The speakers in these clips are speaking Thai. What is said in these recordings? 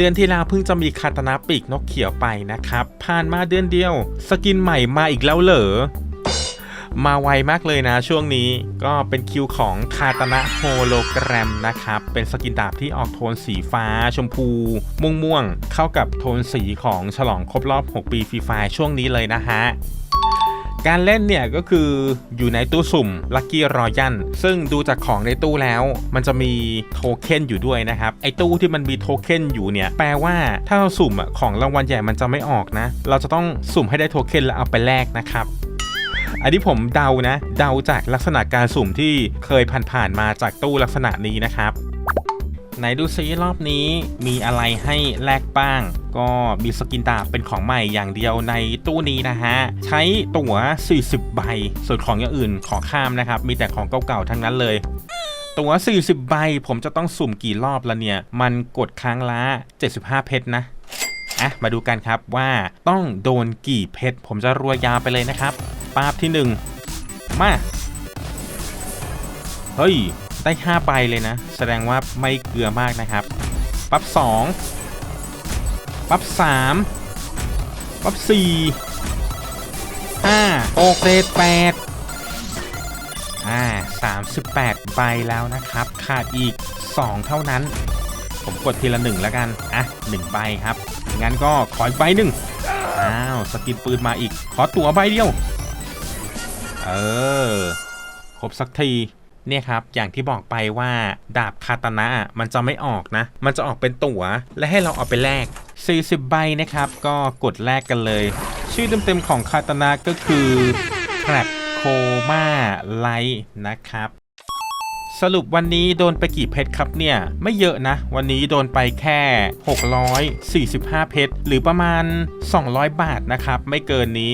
เดือนที่แล้วเพิ่งจะมีคาตานะปีกนกเขียวไปนะครับ ผ่านมาเดือนเดียว สกินใหม่มาอีกแล้วเหรอ มาไวมากเลยนะช่วงนี้ก็เป็นคิวของคาตานะโฮโลแกรมนะครับ เป็นสกินดาบที่ออกโทนสีฟ้า ชมพู ม่วงม่วงๆเข้ากับโทนสีของฉลองครบรอบ 6 ปีฟรีไฟช่วงนี้เลยนะฮะ การเล่นเนี่ยก็คืออยู่ในตู้สุ่ม Lucky Royal ซึ่งดูจากของในตู้แล้ว มันจะมีโทเค็นอยู่ด้วยนะครับไอตู้ที่มันมีโทเค็นอยู่เนี่ยแปลว่าถ้าเราสุ่มอะของรางวัลใหญ่มันจะไม่ออกนะ เราจะต้องสุ่มให้ได้โทเค็นแล้วเอาไปแลกนะครับอันนี้ผมเดานะ เดาจากลักษณะการสุ่มที่เคยผ่านๆมาจากตู้ลักษณะนี้นะครับ ไหนดูซิรอบนี้มีอะไรให้แลกบ้าง ก็มีสกินดาบเป็นของใหม่อย่างเดียวในตู้นี้นะฮะ ใช้ตั๋ว 40 ใบ ส่วนของอย่างอื่นขอข้ามนะครับ มีแต่ของเก่าๆทั้งนั้นเลย ตั๋ว 40 ใบ ผมจะต้องสุ่มกี่รอบละเนี่ย มันกดครั้งละ75 เพชรนะอะมาดูกันครับว่าต้องโดนกี่เพชร ผมจะรัวยาไปเลยนะครับปาบที่ 1 มา เฮ้ย ได้5ใบเลยนะ แสดงว่าไม่เกลือมากนะครับ ปั๊บ2ปั๊บ3ปั๊บ4 5โอเกรด8อ่า38 ใบแล้วนะครับ ขาดอีก 2 เท่านั้น ผมกดทีละ1แล้วกัน อะ 1 ใบครับ งั้นก็ขออีกใบหนึ่งอ้าว สกินปืนมาอีก ขอตั๋วใบเดียว เออ ครบสักที เนี่ยครับอย่างที่บอกไปว่าดาบคาตานะมันจะไม่ออกนะ มันจะออกเป็นตั๋ว และให้เราเอาไปแลก40ใบนะครับ ก็กดแลกกันเลย ชื่อเต็มๆของคาตานะก็คือ Trap Coma Light นะครับสรุปวันนี้โดนไปกี่เพชรครับเนี่ย ไม่เยอะนะ วันนี้โดนไปแค่ 645 เพชรหรือประมาณ 200 บาทนะครับ ไม่เกินนี้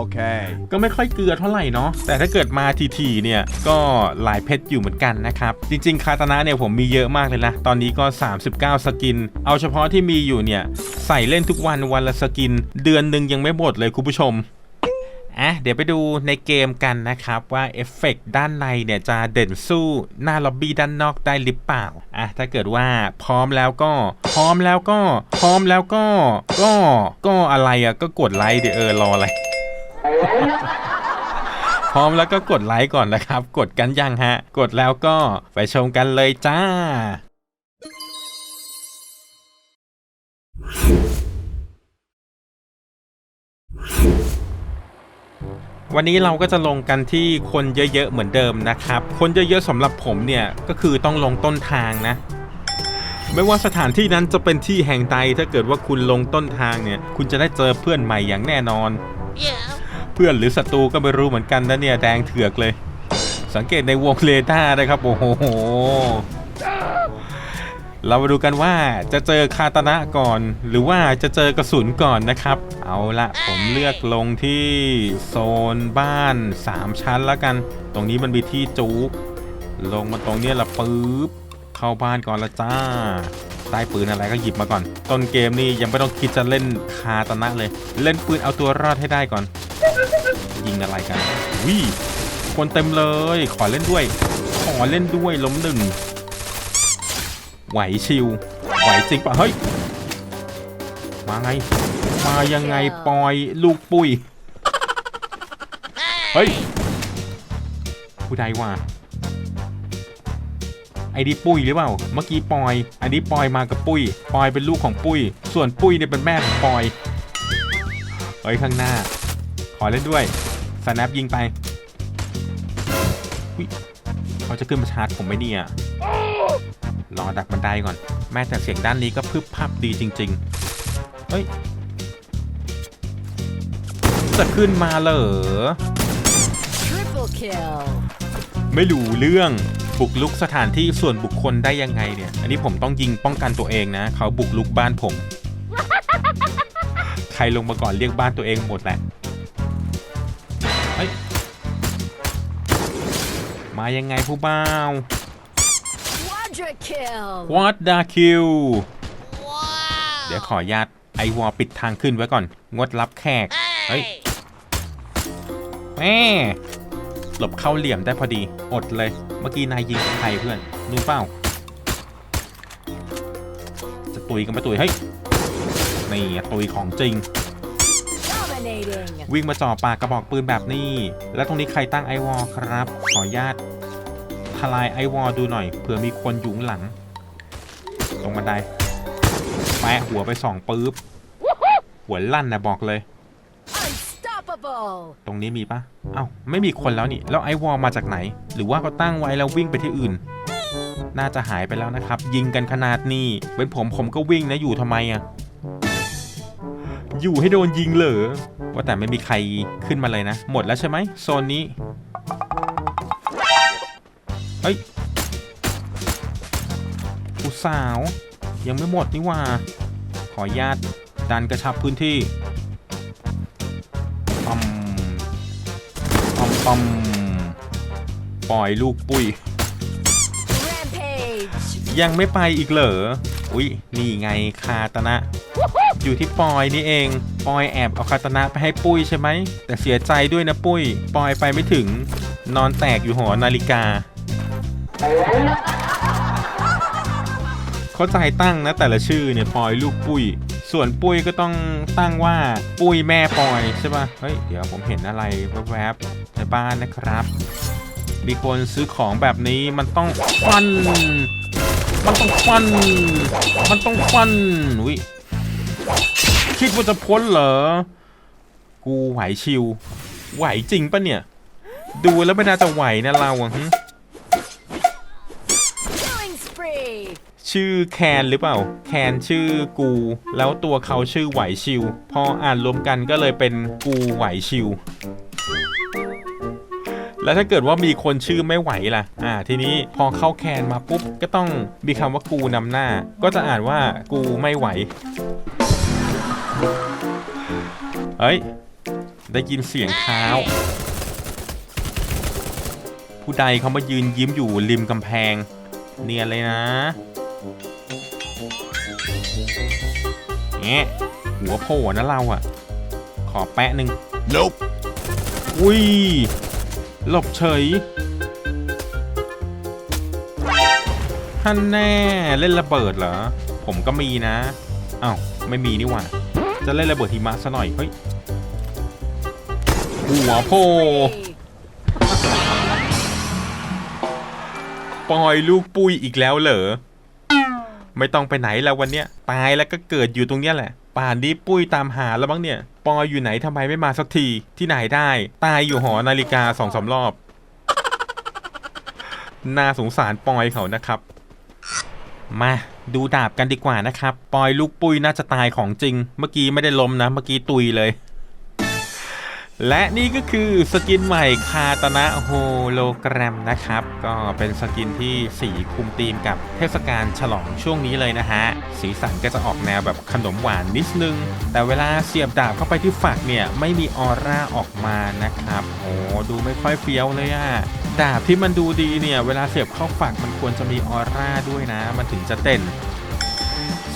Okay. ก็ไม่ค่อยเกลือเท่าไหร่เนาะแต่ถ้าเกิดมาทีๆเนี่ยก็หลายเพชรอยู่เหมือนกันนะครับ จริง ๆ คาตานะเนี่ยผมมีเยอะมากเลยนะ ตอนนี้ก็ 39 สกิน เอาเฉพาะที่มีอยู่เนี่ย ใส่เล่นทุกวันวันละสกิน เดือนหนึ่งยังไม่หมดเลยคุณผู้ชมอะเดี๋ยวไปดูในเกมกันนะครับ ว่าเอฟเฟกต์ด้านในเนี่ยจะเด่นสู้หน้าล็อบบี้ด้านนอกได้หรือเปล่าอะถ้าเกิดว่าพร้อมแล้วก็ พร้อมแล้วก็ พร้อมแล้วก็ ก็ก็อะไรอะก็กดไลค์เดี๋ยวเออรออะไร พร้อมแล้วก็กดไลค์ก่อนนะครับ กดกันยังฮะ กดแล้วก็ไปชมกันเลยจ้า วันนี้เราก็จะลงกันที่คนเยอะๆเหมือนเดิมนะครับ คนเยอะๆสำหรับผมเนี่ยก็คือต้องลงต้นทางนะไม่ว่าสถานที่นั้นจะเป็นที่แห่งใดถ้าเกิดว่าคุณลงต้นทางเนี่ย คุณจะได้เจอเพื่อนใหม่อย่างแน่นอน เพื่อนหรือศัตรูก็ไม่รู้เหมือนกันนะเนี่ยแดงเถือกเลย สังเกตในวงเรดานะครับโอ้โหเรามาดูกันว่าจะเจอคาตานะก่อน หรือว่าจะเจอกระสุนก่อนนะครับ เอาละผมเลือกลงที่โซนบ้าน 3 ชั้นแล้วกัน ตรงนี้มันมีที่จูกลงมาตรงนี้ละปึ๊บเข้าบ้านก่อนละจ้าได้ปืนอะไรก็หยิบมาก่อน ต้นเกมนี่ยังไม่ต้องคิดจะเล่นคาตานะเลย เล่นปืนเอาตัวรอดให้ได้ก่อน ยิงอะไรกันวิคนเต็มเลย ขอเล่นด้วย ขอเล่นด้วยล้มหนึ่งไหวชิวไหวจริงปะเฮ้ย มาไง มายังไงปอยลูกปุ้ยเฮ้ย ผู้ใดวะไอ้นี่ปุ้ยหรือเปล่า เมื่อกี้ปอย อันนี้ปอยมากับปุ้ย ปอยเป็นลูกของปุ้ย ส่วนปุ้ยเนี่ยเป็นแม่ของปอยเฮ้ยข้างหน้า ขอเล่นด้วย สแนปยิงไปอุ๊ยเขาจะขึ้นมาชาร์จผมไหมเนี่ยรอดักบันไดก่อน แม้แต่เสียงด้านนี้ก็พึบพับดีจริง ๆ เฮ้ย จะขึ้นมาเหรอ Triple kill. ไม่รู้เรื่องบุกลุกสถานที่ส่วนบุคคลได้ยังไงเนี่ย อันนี้ผมต้องยิงป้องกันตัวเองนะ เขาบุกลุกบ้านผม ใครลงมาก่อนเรียกบ้านตัวเองหมดแหละ มายังไงผู้บ่าว Quadra kill. วอตดาคิว เดี๋ยวขออนุญาตไอวอลปิดทางขึ้นไว้ก่อน งดรับแขก เฮ้ย แม่หลบเข้าเหลี่ยมได้พอดี อดเลย เมื่อกี้นายยิงใครเพื่อนรู้เปล่า จะตุยก็ไม่ตุยเฮ้ย นี่ตุยของจริง Dominating. วิ่งมาจ่อปากกระบอกปืนแบบนี้ แล้วตรงนี้ใครตั้งไอวอลครับ ขออนุญาตทลายไอวอลดูหน่อยเผื่อมีคนอยู่ข้างหลัง ตรงบันไดแปะหัวไปสองปื๊บหัวลั่นนะบอกเลย Unstoppable. ตรงนี้มีปะเอ้าไม่มีคนแล้วนี่ แล้วไอวอลมาจากไหน หรือว่าเขาตั้งไว้แล้ววิ่งไปที่อื่น น่าจะหายไปแล้วนะครับ ยิงกันขนาดนี้เป็นผมผมก็วิ่งนะอยู่ทำไมอะ อยู่ให้โดนยิงเหรอว่าแต่ไม่มีใครขึ้นมาเลยนะ หมดแล้วใช่ไหมโซนนี้เฮ้ยผู้สาว ยังไม่หมดนี่หว่า ขออนุญาตดันกระชับพื้นที่ปั๊มปั๊มปั๊มปล่อยลูกปุ้ย Rampage. ยังไม่ไปอีกเหรอ อุ้ยนี่ไงคาตนะ อยู่ที่ปอยนี่เอง ปอยแอบเอาคาตนะไปให้ปุ้ยใช่ไหม แต่เสียใจด้วยนะปุ้ย ปอยไปไม่ถึง นอนแตกอยู่หอนาฬิกา เข้าใจตั้งนะแต่ละชื่อเนี่ยปอยลูกปุ้ย ส่วนปุ้ยก็ต้องตั้งว่าปุ้ยแม่ปอยใช่ปะเฮ้ย เดี๋ยวผมเห็นอะไรแวบๆในบ้านนะครับ มีคนซื้อของแบบนี้มันต้องฟัน มันต้องฟัน มันต้องฟัน อุ้ย คิดว่าจะพ้นเหรอ กูไหวชิว ไหวจริงปะเนี่ย ดูแล้วไม่น่าจะไหวนะเราอะหึ Killing spree. ชื่อแคนหรือเปล่า แคนชื่อกู แล้วตัวเขาชื่อไหวชิว พออ่านรวมกันก็เลยเป็นกูไหวชิว แล้วถ้าเกิดว่ามีคนชื่อไม่ไหวล่ะ อ่า ทีนี้พอเข้าแคนมาปุ๊บ ก็ต้องมีคำว่ากูนำหน้า ก็จะอ่านว่ากูไม่ไหว เฮ้ย ได้ยินเสียงเท้า ผู้ใดเขามายืนยิ้มอยู่ริมกำแพง เนียนเลยนะแงะหัวโผล่นะเราอะขอแปะหนึ่ง Nope. อุ้ยหลบเฉยฮันแน่เล่นระเบิดเหรอ ผมก็มีนะอ้าว ไม่มีนี่หว่า จะเล่นระเบิดหิมะซะหน่อย เฮ้ย หัวโผล่ Spree. ปล่อยลูกปุ้ยอีกแล้วเหรอ ไม่ต้องไปไหนแล้ววันเนี้ยตายแล้วก็เกิดอยู่ตรงเนี้ยแหละ ป่านนี้ปุ้ยตามหาแล้วบ้างเนี่ย ปอยอยู่ไหนทำไมไม่มาสักที ที่ไหนได้ ตายอยู่หอนาฬิกาสองสามรอบ น่าสงสารปอยเขานะครับ มา ดูดาบกันดีกว่านะครับ ปอยลูกปุ้ยน่าจะตายของจริง เมื่อกี้ไม่ได้ล้มนะ เมื่อกี้ตุยเลย และนี่ก็คือสกินใหม่คาตนะโฮโลแกรมนะครับ ก็เป็นสกินที่สีคุมธีมกับเทศกาลฉลองช่วงนี้เลยนะฮะ สีสันก็จะออกแนวแบบขนมหวานนิดนึง แต่เวลาเสียบดาบเข้าไปที่ฝักเนี่ย ไม่มีออร่าออกมานะครับ โอ้ดูไม่ค่อยเฟี้ยวเลยอะดาบที่มันดูดีเนี่ย เวลาเสียบเข้าฝักมันควรจะมีออร่าด้วยนะ มันถึงจะเด่น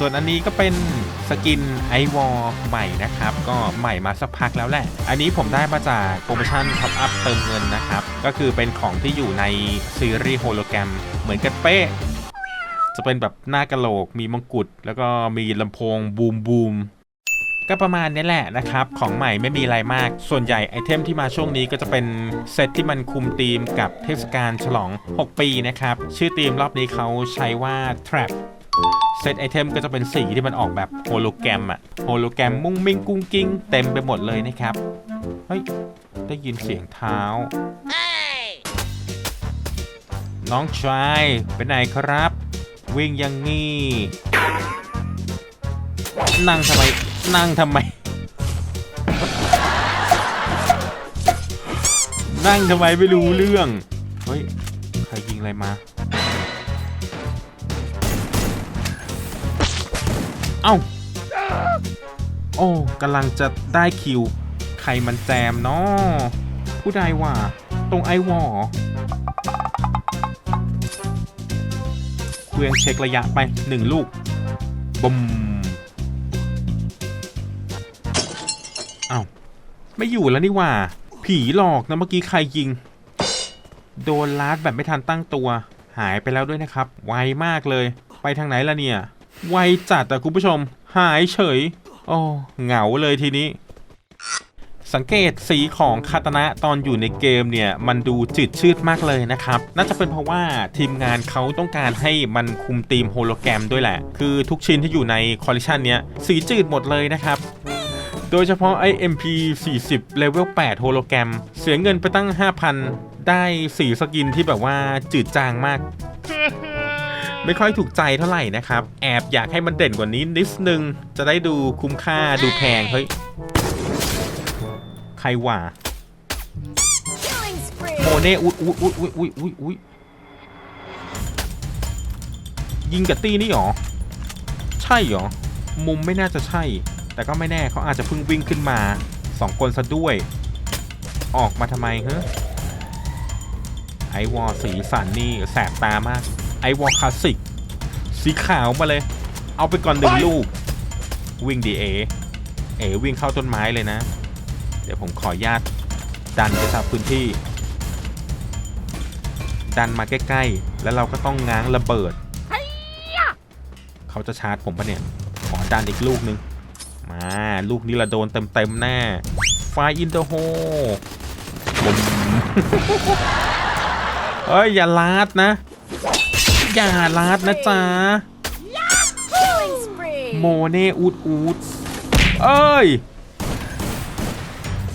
ส่วนอันนี้ก็เป็นสกินไอวอลใหม่นะครับ ก็ใหม่มาสักพักแล้วแหละ อันนี้ผมได้มาจากโปรโมชั่นท็อปอัพเติมเงินนะครับ ก็คือเป็นของที่อยู่ในซีรีส์โฮโลแกรมเหมือนกันเป๊ะจะเป็นแบบหน้ากะโหลกมีมงกุฎแล้วก็มีลำโพงบูมบูมก็ประมาณนี้แหละนะครับ ของใหม่ไม่มีอะไรมาก ส่วนใหญ่ไอเทมที่มาช่วงนี้ก็จะเป็นเซตที่มันคุมธีมกับเทศกาลฉลอง 6 ปีนะครับ ชื่อธีมรอบนี้เขาใช้ว่า Trap เซตไอเทมก็จะเป็นสีที่มันออกแบบโฮโลแกรมอะโฮโลแกรมมุ้งมิ้งกุ้งกิ้งเต็มไปหมดเลยนะครับ เฮ้ย ได้ยินเสียงเท้า น้องชายไปไหนครับ วิ่งยังงี้ นั่งทำไม นั่งทำไม นั่งทำไมไม่รู้เรื่อง เฮ้ย ใครยิงอะไรมา เอ้า โอ้กำลังจะได้คิว ใครมันแจมเนาะผู้ใดว่า ตรงไอวอเหรอเควียงเช็คระยะไปหนึ่งลูกบุมเอ้าไม่อยู่แล้วนี่ว่า ผีหลอกนะเมื่อกี้ใครยิง โดนลาดแบบไม่ทันตั้งตัว หายไปแล้วด้วยนะครับ ไวมากเลย ไปทางไหนล่ะเนี่ย ไวจัดแต่คุณผู้ชม หายเฉย โอ้เหงาเลยทีนี้ สังเกตสีของคาตนะตอนอยู่ในเกมเนี่ย มันดูจืดชืดมากเลยนะครับ น่าจะเป็นเพราะว่าทีมงานเขาต้องการให้มันคุมธีมโฮโลแกรมด้วยแหละ คือทุกชิ้นที่อยู่ในคอลเลคชันเนี้ยสีจืดหมดเลยนะครับโดยเฉพาะไอ้ MP40 Level 8โฮโลแกรมเสียเงินไปตั้ง 5,000 ได้สีสกินที่แบบว่าจืดจางมาก ไม่ค่อยถูกใจเท่าไหร่นะครับ แอบอยากให้มันเด่นกว่านี้นิดนึง จะได้ดูคุ้มค่าดูแพง เฮ้ย ใครว่าโมเน่อุดอุดอุดอุดอุดอุดอุดยิงกับตีนี่หรอ ใช่หรอ มุมไม่น่าจะใช่ แต่ก็ไม่แน่เขาอาจจะเพิ่งวิ่งขึ้นมาสองคนซะด้วย ออกมาทำไมเฮ้ไอวอสีสันนี่แสบตามาก อวอลคลาสสิกสีขาวมาเลย เอาไปก่อนหนึ่งลูก วิ่งดีเอเอวิ่งเข้าต้นไม้เลยนะ เดี๋ยวผมขออนุญาตดันไปจากพื้นที่ ดันมาใกล้ๆ แล้วเราก็ต้องง้างระเบิด เขาจะชาร์จผมปะเนี่ย ขอดันอีกลูกนึง มา ลูกนี้ละโดนเต็มๆแน่ไฟอินเตอร์โฮบุมเฮ้ย อย่าลาดนะ อย่าลาดนะจ๊ะ Killing spree. โมเน่อูดอูดเอ้ย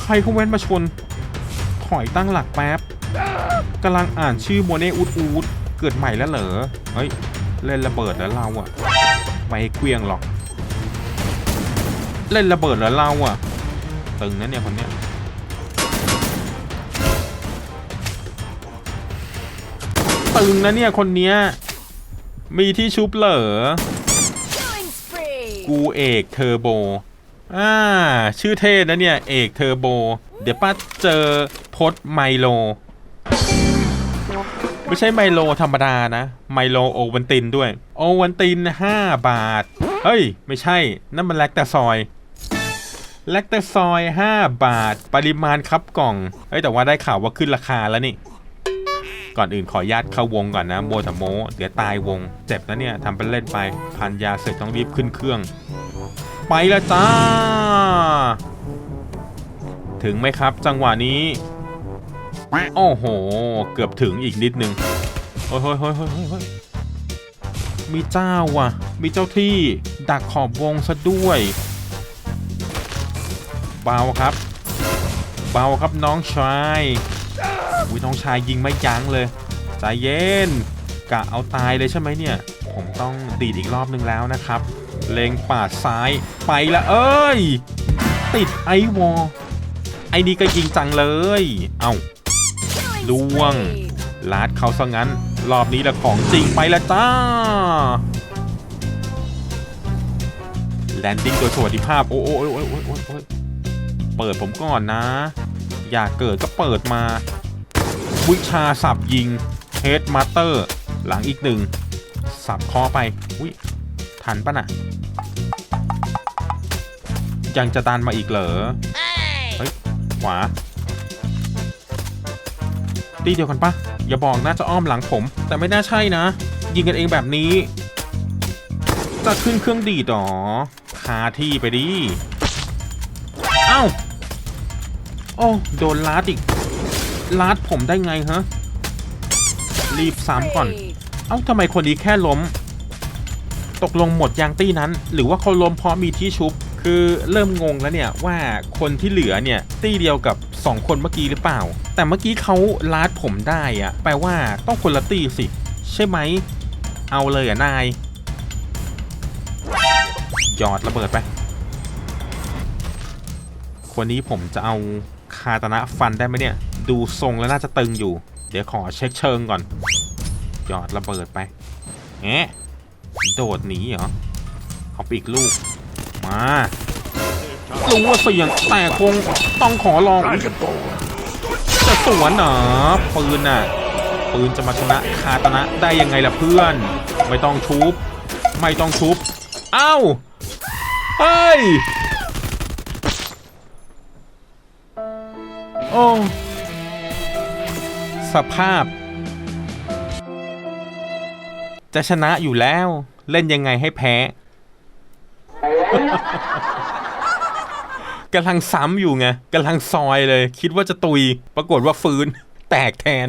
ใครเขาแว้นมาชน ถอยตั้งหลักแป๊บกำลังอ่านชื่อโมเน่อูดอูดเกิดใหม่แล้วเหรอ เฮ้ย เล่นระเบิดแล้วเราอะไม่ให้เกวียงหรอก เล่นระเบิดแล้วเราอะตึงนะเนี่ยคนเนี้ยตึงนะเนี่ยคนเนี้ย มีที่ชุบเหรอ Killing spree. กูเอกเทอร์โบ อ่า ชื่อเท่นะเนี่ย เอกเทอร์โบ เดี๋ยวป้าเจอพดไมโล ไม่ใช่ไมโลธรรมดานะ ไมโลโอวันตินด้วย โอวันติน 5 บาท เฮ้ย ไม่ใช่ นั่นมันแลคตาซอยแลคตาซอย 5 บาท ปริมาณครับกล่อง เฮ้ย แต่ว่าได้ข่าวว่าขึ้นราคาแล้วนี่ ก่อนอื่นขออนุญาตเข้าวงก่อนนะโมแตโมเดี๋ยวตายวง เจ็บนะเนี่ยทำเป็นเล่นไปพันยาเสร็จต้องรีบขึ้นเครื่อง ไปล้วจ้า ถึงไหมครับจังหวะนี้โอ้โห เกือบถึงอีกนิดนึงเฮ้ยเฮ้ยเฮ้ยเฮ้ยเฮ้ยเฮ้ยมีเจ้าว่ะ มีเจ้าที่ ดักขอบวงซะด้วยเบาครับเบาครับน้องชาย อุ้ยน้องชายยิงไม่ยั้งเลย ใจเย็นกะเอาตายเลยใช่ไหมเนี่ย ผมต้องดีดอีกรอบนึงแล้วนะครับ เลงปาดซ้ายไปละเอ้ย ติดไอวอลไอ้นี่ก็ยิงจังเลย เอ้า Killing Luang. spree. ลาดเขาซะงั้น รอบนี้ละของจริงไปละจ้า แลนดิ้งโดยสวัสดิภาพ โอ้โอ้โอ้โอ้โอ้โอ้เปิดผมก่อนนะ อยากเกิดก็เปิดมา วิชาสับยิงเฮดมาสเตอร์ หลังอีกหนึ่ง สับคอไปอุ้ยทันปะน่ะ ยังจะดันมาอีกเหรอ เฮ้ย ขวา ตีเดียวกันปะอย่าบอกน่าจะอ้อมหลังผม แต่ไม่น่าใช่นะ ยิงกันเองแบบนี้ จะขึ้นเครื่องดีดหรอคาที่ไปดิ เอ้า โอ้ โดนลาดอีก ลาดผมได้ไงฮะ รีบซ้ำก่อน Spree. เอ้าทำไมคนนี้แค่ล้ม ตกลงหมดยางตี้นั้น หรือว่าเขาล้มเพราะมีที่ชุบ คือเริ่มงงแล้วเนี่ยว่าคนที่เหลือเนี่ยตี้เดียวกับ 2 คนเมื่อกี้หรือเปล่า แต่เมื่อกี้เขาลาดผมได้อะแปลว่าต้องคนละตี้สิ ใช่ไหม เอาเลยอะนายหยอดระเบิดไป คนนี้ผมจะเอาคาตนะฟันได้ไหมเนี่ย ดูทรงแล้วน่าจะตึงอยู่ เดี๋ยวขอเช็คเชิงก่อนหยอดระเบิดไปแงะโดดหนีเหรอเอาไปอีกลูก มารู้ว่าเสี่ยงแต่คงต้องขอลองจะสวนเหรอปืนน่ะปืนจะมาชนะคาตนะได้ยังไงล่ะเพื่อน ไม่ต้องชุบ ไม่ต้องชุบ เอ้า เฮ้ย โอ้สภาพ จะชนะอยู่แล้ว เล่นยังไงให้แพ้ กำลังซ้ำอยู่ไงกำลังซอยเลย คิดว่าจะตุย ปรากฏว่าฟื้น แตกแทน